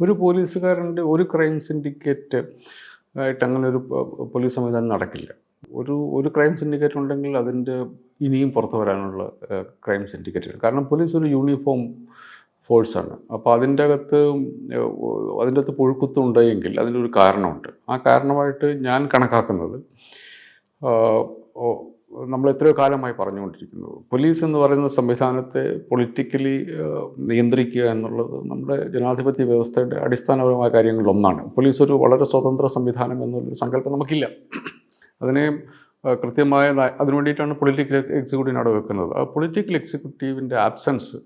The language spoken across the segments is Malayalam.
ഒരു പോലീസുകാരന്റെ ഒരു ക്രൈം സിൻഡിക്കേറ്റ് ആയിട്ട് അങ്ങനെ ഒരു പോലീസ് സംവിധാനം നടക്കില്ല. ഒരു ഒരു ക്രൈം സിൻഡിക്കേറ്റ് ഉണ്ടെങ്കിൽ അതിന്റെ ഇനിയും പുറത്തു വരാനുള്ള ക്രൈം സിൻഡിക്കേറ്റ് കാരണം പോലീസ് ഒരു യൂണിഫോം ഫോഴ്സാണ് അപ്പോൾ അതിന്റെ അകത്ത് അതിന്റെ അകത്ത് പുഴുക്കുത്തുണ്ടെങ്കിൽ അതിനൊരു കാരണമുണ്ട്. ആ കാരണമായിട്ട് ഞാൻ കണക്കാക്കുന്നത് നമ്മൾ എത്രയോ കാലമായി പറഞ്ഞുകൊണ്ടിരിക്കുന്നത് പോലീസ് എന്ന് പറയുന്ന സംവിധാനത്തെ പൊളിറ്റിക്കലി നിയന്ത്രിക്കുക എന്നുള്ളത് നമ്മുടെ ജനാധിപത്യ വ്യവസ്ഥയുടെ അടിസ്ഥാനപരമായ കാര്യങ്ങളിലൊന്നാണ്. പോലീസ് ഒരു വളരെ സ്വതന്ത്ര സംവിധാനം എന്നൊരു സങ്കല്പം നമുക്കില്ല. അതിനെ കൃത്യമായ അതിനു വേണ്ടിയിട്ടാണ് പൊളിറ്റിക്കൽ എക്സിക്യൂട്ടീവിന് അവിടെ വെക്കുന്നത്. ആ പൊളിറ്റിക്കൽ എക്സിക്യൂട്ടീവിന്റെ ആബ്സെൻസ്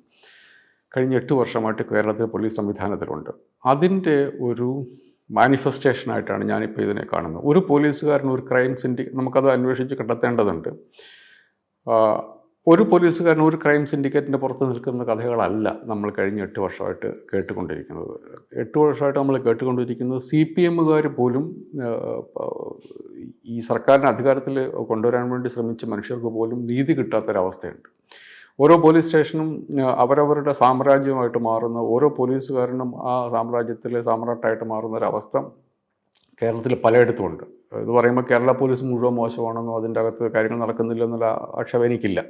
കഴിഞ്ഞ എട്ട് വർഷമായിട്ട് കേരളത്തിലെ പോലീസ് സംവിധാനത്തിലുണ്ട്. അതിന്റെ ഒരു മാനിഫെസ്റ്റേഷനായിട്ടാണ് ഞാനിപ്പോൾ ഇതിനെ കാണുന്നത്. ഒരു പോലീസുകാരൻ ഒരു ക്രൈം സിൻഡി നമുക്കത് അന്വേഷിച്ച് കണ്ടെത്തേണ്ടതുണ്ട്. ഒരു പോലീസുകാരൻ ഒരു ക്രൈം സിൻഡിക്കേറ്റിന്റെ പുറത്ത് നിൽക്കുന്ന കഥകളല്ല നമ്മൾ കഴിഞ്ഞ എട്ട് വർഷമായിട്ട് കേട്ടുകൊണ്ടിരിക്കുന്നത്. എട്ട് വർഷമായിട്ട് നമ്മൾ കേട്ടുകൊണ്ടിരിക്കുന്നത് സി പി എമ്മുകാർ പോലും ഈ സർക്കാരിനെ അധികാരത്തിൽ കൊണ്ടുവരാൻ വേണ്ടി ശ്രമിച്ച മനുഷ്യർക്ക് പോലും നീതി കിട്ടാത്തൊരവസ്ഥയുണ്ട്. ഓരോ പോലീസ് സ്റ്റേഷനും അവരവരുടെ സാമ്രാജ്യമായിട്ട് മാറുന്ന ഓരോ പോലീസുകാരനും ആ സാമ്രാജ്യത്തിലെ സാമ്രാട്ടായിട്ട് മാറുന്ന ഒരവസ്ഥ കേരളത്തിൽ പലയിടത്തും ഉണ്ട്. ഇത് പറയുമ്പോൾ കേരള പോലീസ് മുഴുവൻ മോശമാണെന്നോ അതിന്റെ അകത്ത് കാര്യങ്ങൾ നടക്കുന്നില്ലെന്നുള്ള ആക്ഷേപം എനിക്കില്ല.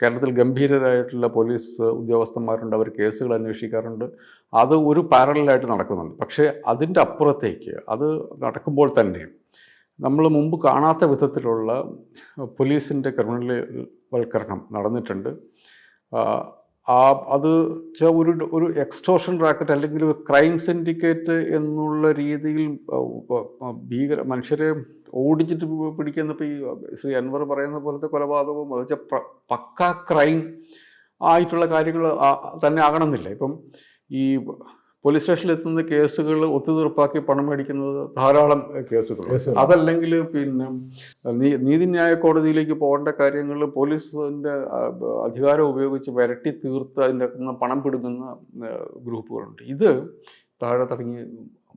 കേരളത്തിൽ ഗംഭീരരായിട്ടുള്ള പോലീസ് ഉദ്യോഗസ്ഥന്മാരുണ്ട് അവർ കേസുകൾ അന്വേഷിക്കാറുണ്ട്. അത് ഒരു പാരലായിട്ട് നടക്കുന്നുണ്ട്. പക്ഷേ അതിന്റെ അപ്പുറത്തേക്ക് അത് നടക്കുമ്പോൾ തന്നെ നമ്മൾ മുമ്പ് കാണാത്ത വിധത്തിലുള്ള പോലീസിന്റെ ക്രിമിനൽ വൽക്കരണം നടന്നിട്ടുണ്ട്. ആ, അത് ഒരു ഒരു എക്സ്ട്രോഷൻ റാക്കറ്റ് അല്ലെങ്കിൽ ഒരു ക്രൈം സിൻഡിക്കേറ്റ് എന്നുള്ള രീതിയിൽ ഭീകര മനുഷ്യരെ ഓടിച്ചിട്ട് പിടിക്കുന്നപ്പോൾ ഈ ശ്രീ അൻവർ പറയുന്ന പോലത്തെ കൊലപാതകവും അത് വെച്ചാൽ പക്കാ ക്രൈം ആയിട്ടുള്ള കാര്യങ്ങൾ തന്നെ ആകണമെന്നില്ല. ഇപ്പം ഈ പോലീസ് സ്റ്റേഷനിൽ എത്തുന്ന കേസുകൾ ഒത്തുതീർപ്പാക്കി പണം മേടിക്കുന്നത് ധാരാളം കേസുകൾ. അതല്ലെങ്കിൽ പിന്നെ നീതിന്യായ കോടതിയിലേക്ക് പോകേണ്ട കാര്യങ്ങൾ പോലീസിന്റെ അധികാരം ഉപയോഗിച്ച് വരട്ടി തീർത്ത് അതിന്റെ പണം പിടുങ്ങുന്ന ഗ്രൂപ്പുകളുണ്ട്. ഇത് താഴെ തുടങ്ങി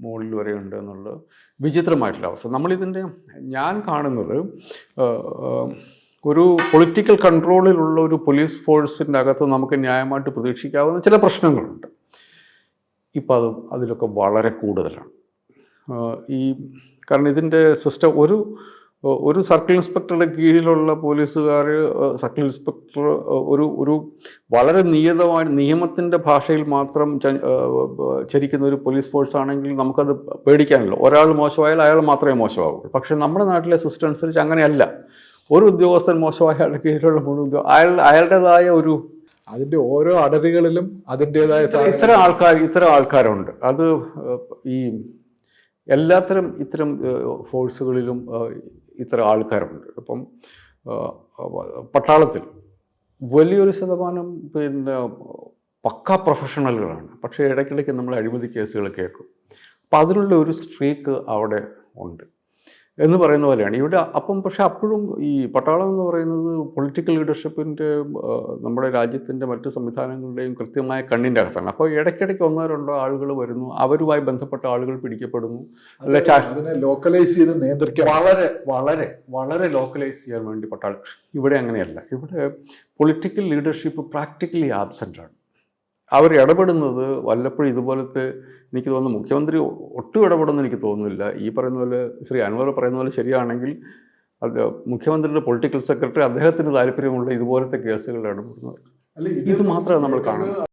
മുകളിൽ വരെ ഉണ്ട് എന്നുള്ളത് വിചിത്രമായിട്ടുള്ള അവസ്ഥ. നമ്മളിതിന്റെ ഞാൻ കാണുന്നത് ഒരു പൊളിറ്റിക്കൽ കൺട്രോളിലുള്ള ഒരു പോലീസ് ഫോഴ്സിന്റെ അകത്ത് നമുക്ക് ന്യായമായിട്ട് പ്രതീക്ഷിക്കാവുന്ന ചില പ്രശ്നങ്ങളുണ്ട്. ഇപ്പോൾ അത് അതിലൊക്കെ വളരെ കൂടുതലാണ്. ഈ കാരണം ഇതിന്റെ സിസ്റ്റം ഒരു ഒരു സർക്കിൾ ഇൻസ്പെക്ടറുടെ കീഴിലുള്ള പോലീസുകാർ സർക്കിൾ ഇൻസ്പെക്ടർ ഒരു ഒരു വളരെ നിയതമായ നിയമത്തിന്റെ ഭാഷയിൽ മാത്രം ചരിക്കുന്ന ഒരു പോലീസ് ഫോഴ്സ് ആണെങ്കിൽ നമുക്കത് പേടിക്കാനല്ലോ. ഒരാൾ മോശമായാൽ അയാൾ മാത്രമേ മോശമാവുള്ളൂ. പക്ഷേ നമ്മുടെ നാട്ടിലെ സിസ്റ്റം അനുസരിച്ച് അങ്ങനെയല്ല. ഒരു ഉദ്യോഗസ്ഥൻ മോശമായ കീഴിലുള്ള മുഴുവൻ അയാൾ അയാളുടേതായ ഒരു അതിന്റെ ഓരോ അടരുകളിലും അതിന്റെതായ ഇത്ര- ഇത്തരം ആൾക്കാർ ഇത്തരം ആൾക്കാരുണ്ട്. അത് ഈ എല്ലാത്തരം ഇത്തരം ഫോഴ്സുകളിലും ഇത്ര ഇത്തരം ആൾക്കാരുണ്ട് ഇപ്പം പട്ടാളത്തിൽ വലിയൊരു ശതമാനം പിന്നെ പക്ക പ്രൊഫഷണലുകളാണ്. പക്ഷേ ഇടയ്ക്കിടയ്ക്ക് നമ്മൾ അഴിമതി കേസുകൾ കേൾക്കും. അപ്പം അതിനുള്ള ഒരു സ്ട്രീക്ക് അവിടെ ഉണ്ട്. എന്ന് പറയുന്ന പോലെയാണ്. ഇവിടെ അപ്പം പക്ഷെ അപ്പോഴും ഈ പട്ടാളം എന്ന് പറയുന്നത് പൊളിറ്റിക്കൽ ലീഡർഷിപ്പിന്റെ നമ്മുടെ രാജ്യത്തിന്റെ മറ്റ് സംവിധാനങ്ങളുടെയും കൃത്യമായ കണ്ണിന്റെ അകത്താണ്. അപ്പോൾ ഇടയ്ക്കിടയ്ക്ക് ഒന്നോ രണ്ടോ ആളുകൾ വരുന്നു. അവരുമായി ബന്ധപ്പെട്ട ആളുകൾ പിടിക്കപ്പെടുന്നു. അല്ല ലോക്കലൈസ് ചെയ്ത് നിയന്ത്രിക്കാൻ വളരെ വളരെ വളരെ ലോക്കലൈസ് ചെയ്യാൻ വേണ്ടി പട്ടാളം ഇവിടെ അങ്ങനെയല്ല. ഇവിടെ പൊളിറ്റിക്കൽ ലീഡർഷിപ്പ് പ്രാക്ടിക്കലി ആബ്സെന്റ് ആണ്. അവർ ഇടപെടുന്നത് വല്ലപ്പോഴും ഇതുപോലത്തെ എനിക്ക് തോന്നുന്നു മുഖ്യമന്ത്രി ഒട്ടും ഇടപെടുമെന്ന് എനിക്ക് തോന്നുന്നില്ല. ഈ പറയുന്ന പോലെ ശ്രീ അൻവർ പറയുന്ന പോലെ ശരിയാണെങ്കിൽ അത് മുഖ്യമന്ത്രിയുടെ പൊളിറ്റിക്കൽ സെക്രട്ടറി അദ്ദേഹത്തിന് താല്പര്യമുള്ള ഇതുപോലത്തെ കേസുകളിൽ ഇടപെടുന്നത്. ഇത് മാത്രമേ നമ്മൾ കാണുന്നത്